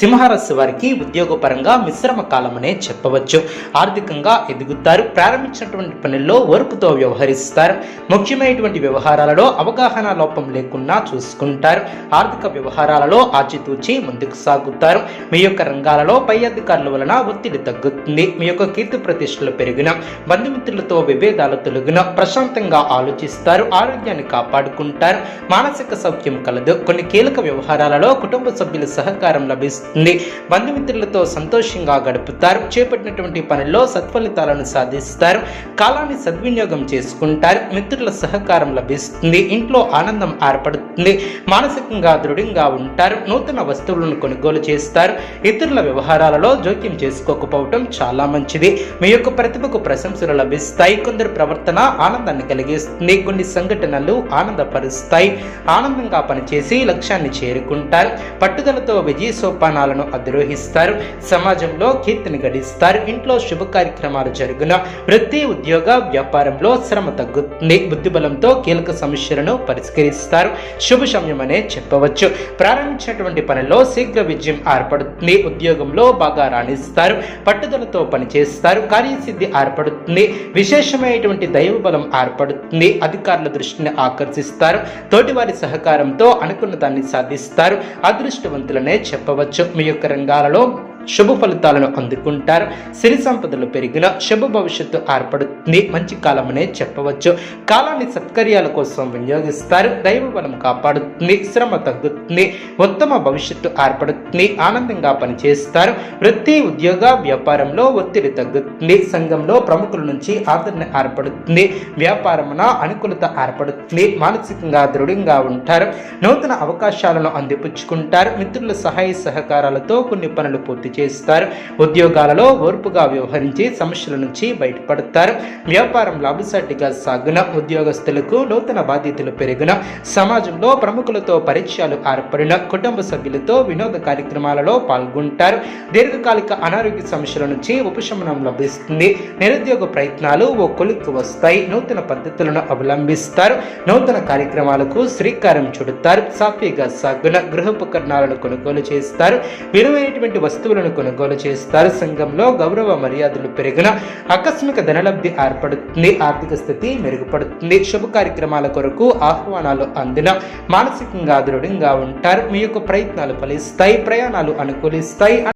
సింహరాశి వారికి ఉద్యోగపరంగా మిశ్రమ కాలమనే చెప్పవచ్చు. ఆర్థికంగా ఎదుగుతారు. ప్రారంభించినటువంటి పనుల్లో ఓర్పుతో వ్యవహరిస్తారు. ముఖ్యమైనటువంటి వ్యవహారాలలో అవగాహన లోపం లేకుండా చూసుకుంటారు. ఆర్థిక వ్యవహారాలలో ఆచితూచి ముందుకు సాగుతారు. మీ యొక్క రంగాలలో పై అధికారుల వలన ఒత్తిడి తగ్గుతుంది. మీ యొక్క కీర్తి ప్రతిష్టలు పెరిగిన బంధుమిత్రులతో విభేదాలు తొలగిన ప్రశాంతంగా ఆలోచిస్తారు. ఆరోగ్యాన్ని కాపాడుకుంటారు. మానసిక సౌఖ్యం కలదు. కొన్ని కీలక వ్యవహారాలలో కుటుంబ సభ్యుల సహకారం లభిస్తుంది. బంధుమిత్రులతో సంతోషంగా గడుపుతారు. చేపట్టినటువంటి పనిలో సత్ఫలితాలను సాధిస్తారు. కాలాన్ని సద్వినియోగం చేసుకుంటారు. మిత్రుల సహకారం లభిస్తుంది. ఇంట్లో ఆనందం ఏర్పడుతుంది. మానసికంగా దృఢంగా ఉంటారు. నూతన వస్తువులను కొనుగోలు చేస్తారు. ఇతరుల వ్యవహారాలలో జోక్యం చేసుకోకపోవటం చాలా మంచిది. మీ యొక్క ప్రతిభకు ప్రశంసలు లభిస్తాయి. కొందరు ప్రవర్తన ఆనందాన్ని కలిగిస్తుంది. కొన్ని సంఘటనలు ఆనందపరుస్తాయి. ఆనందంగా పనిచేసి లక్ష్యాన్ని చేరుకుంటారు. పట్టుదలతో విజయ సోపానాలను అధిరోహిస్తారు. సమాజంలో కీర్తిని గడిస్తారు. ఇంట్లో శుభ కార్యక్రమాలు జరుగున. వృత్తి ఉద్యోగ వ్యాపారంలో శ్రమ తగ్గుతుంది. బుద్ధిబలంతో కీలక సమస్యలను పరిష్కరిస్తారు. శుభ సమయమనే చెప్పవచ్చు. ప్రారంభించినటువంటి పనిలో శీఘ్ర విజయం ఏర్పడుతుంది. ఉద్యోగంలో బాగా రాణిస్తారు. పట్టుదలతో పనిచేస్తారు. కార్యసిద్ధి ఏర్పడుతుంది. విశేషమైనటువంటి దైవ బలం ఏర్పడుతుంది. అధికారుల దృష్టిని ఆకర్షిస్తారు. తోటివారి సహకారంతో అనుకున్న దాన్ని సాధిస్తారు. అదృష్టవంతులనే చెప్పవచ్చు. చేసుకోవచ్చు మీ యొక్క రంగాలలో శుభ ఫలితాలను అందుకుంటారు. సిరి సంపదలు పెరిగిన శుభ భవిష్యత్తు ఏర్పడుతుంది. మంచి కాలమనే చెప్పవచ్చు. కాలాన్ని సత్కర్యాల కోసం వినియోగిస్తారు. దైవ బలం కాపాడుతుంది. శ్రమ తగ్గుతుంది. ఉత్తమ భవిష్యత్తు ఏర్పడుతుంది. ఆనందంగా పనిచేస్తారు. వృత్తి ఉద్యోగ వ్యాపారంలో ఒత్తిడి తగ్గుతుంది. సంఘంలో ప్రముఖుల నుంచి ఆదరణ ఏర్పడుతుంది. వ్యాపారమున అనుకూలత ఏర్పడుతుంది. మానసికంగా దృఢంగా ఉంటారు. నూతన అవకాశాలను అందిపుచ్చుకుంటారు. మిత్రుల సహాయ సహకారాలతో కొన్ని పనులు పూర్తి చేస్తారు. ఉద్యోగాలలో ఓర్పుగా వ్యవహరించి సమస్యల నుంచి బయటపడతారు. వ్యాపారం లాభసాటిగా సాగున ఉద్యోగస్తులకు నూతన బాధ్యతలు పెరిగిన సమాజంలో ప్రముఖులతో పరిచయాలు ఏర్పడిన కుటుంబ సభ్యులతో వినోద కార్యక్రమాలలో పాల్గొంటారు. దీర్ఘకాలిక అనారోగ్య సమస్యల నుంచి ఉపశమనం లభిస్తుంది. నిరుద్యోగ ప్రయత్నాలు ఓ కొలిక్కి వస్తాయి. నూతన పద్ధతులను అవలంబిస్తారు. నూతన కార్యక్రమాలకు శ్రీకారం చుడతారు. సాఫీగా సాగున గృహోపకరణాలను కొనుగోలు చేస్తారు. విలువైనటువంటి వస్తువులను వస్తువులను కొనుగోలు చేస్తారు సంఘంలో గౌరవ మర్యాదలు పెరిగిన ఆకస్మిక ధనలబ్ధి ఏర్పడుతుంది ఆర్థిక స్థితి మెరుగుపడుతుంది. శుభ కార్యక్రమాల కొరకు ఆహ్వానాలు అందిన మానసికంగా దృఢంగా ఉంటారు. మీ యొక్క ప్రయత్నాలు ఫలిస్తాయి ప్రయాణాలు అనుకూలిస్తాయి.